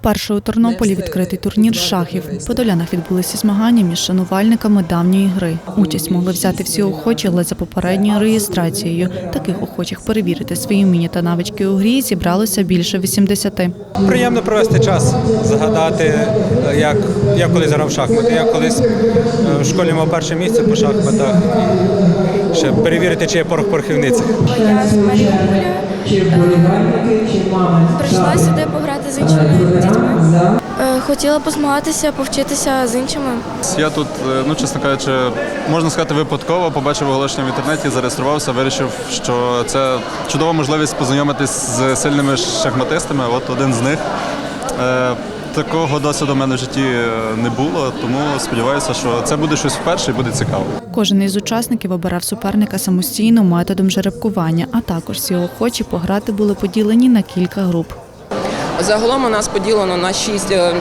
Вперше у Тернополі відкритий турнір шахів. В Подолянах відбулися змагання між шанувальниками давньої гри. Участь могли взяти всі охочі, але за попередньою реєстрацією. Таких охочих перевірити свої вміння та навички у грі зібралося більше 80. Приємно провести час, згадати, е, як я колись грав в шахмати. Я колись е, в школі мав перше місце по шахматах. Ще перевірити, чи є порох порохівниці. Я з Маріуполя прийшла сюди пограти з іншими дітьми. Е, Хотіла позмагатися, повчитися з іншими. Я тут, е, ну чесно кажучи, можна сказати, випадково побачив оголошення в інтернеті, зареєструвався, вирішив, що це чудова можливість познайомитись з сильними шахматистами. От один з них. Е, Такого досвіду в мене в житті не було, тому сподіваюся, що це буде щось вперше і буде цікаво. Кожен із учасників обирав суперника самостійно методом жеребкування, а також всі охочі пограти були поділені на кілька груп. Загалом у нас поділено на шість. е,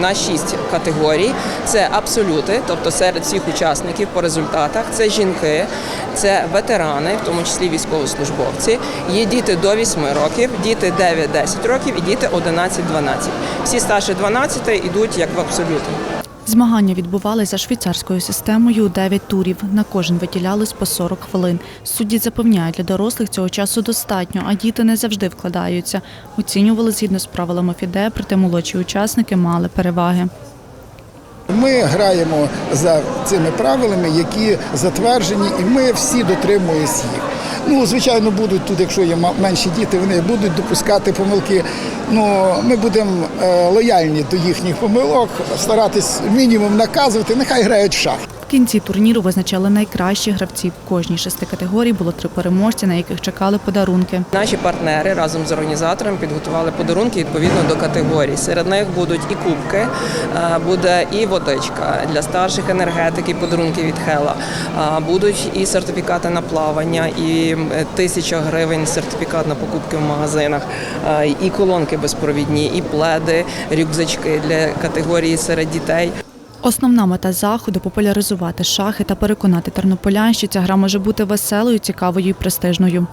На шість категорій це абсолюти, тобто серед всіх учасників по результатах. Це жінки, це ветерани, в тому числі військовослужбовці. Є діти до 8 років, діти 9-10 років і діти 11-12. Всі старші 12 йдуть як в абсолюти. Змагання відбувалися за швейцарською системою у 9 турів. На кожен виділялось по 40 хвилин. Судді запевняють, для дорослих цього часу достатньо, а діти не завжди вкладаються. Оцінювали згідно з правилами ФІДЕ, проте молодші учасники мали переваги. Ми граємо за цими правилами, які затверджені, і ми всі дотримуємося їх. Ну, звичайно, будуть тут, якщо є менші діти, вони будуть допускати помилки. Ну, ми будемо е, лояльні до їхніх помилок, старатись мінімум наказувати, нехай грають в шах. Кінці турніру визначали найкращі гравці. В кожній шести категорій було три переможці, на яких чекали подарунки. Наші партнери разом з організатором підготували подарунки відповідно до категорій. Серед них будуть і кубки, е, буде і водичка для старших енергетиків, подарунки від Хела. Будуть і сертифікати на плавання, і е, тисяча гривень сертифікат на покупки в магазинах, е, і колонки безпровідні, і пледи, рюкзачки для категорії серед дітей. Основна мета заходу популяризувати шахи та переконати тернополян, що ця гра може бути веселою, цікавою і престижною.